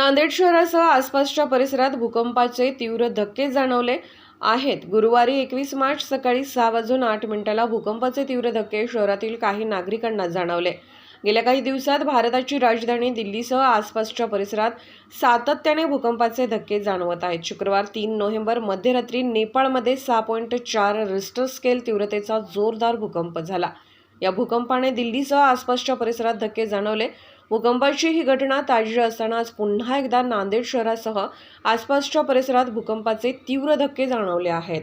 नांदेड शहरासह आसपासच्या परिसरात भूकंपाचे तीव्र धक्के जाणवले आहेत. गुरुवारी एकवीस मार्च सकाळी सहा वाजून आठ मिनिटाला भूकंपाचे तीव्र धक्के शहरातील काही नागरिकांना जाणवले. गेल्या काही दिवसात भारताची राजधानी दिल्लीसह आसपासच्या परिसरात सातत्याने भूकंपाचे धक्के जाणवत आहेत. शुक्रवार तीन नोव्हेंबर मध्यरात्री नेपाळमध्ये सहा पॉईंट चार रिस्टर स्केल तीव्रतेचा जोरदार भूकंप झाला. या भूकंपाने दिल्लीसह आसपासच्या परिसरात धक्के जाणवले. भूकंपाची ही घटना ताजी असताना आज पुन्हा एकदा नांदेड शहरासह आसपासच्या परिसरात भूकंपाचे तीव्र धक्के जाणवले आहेत.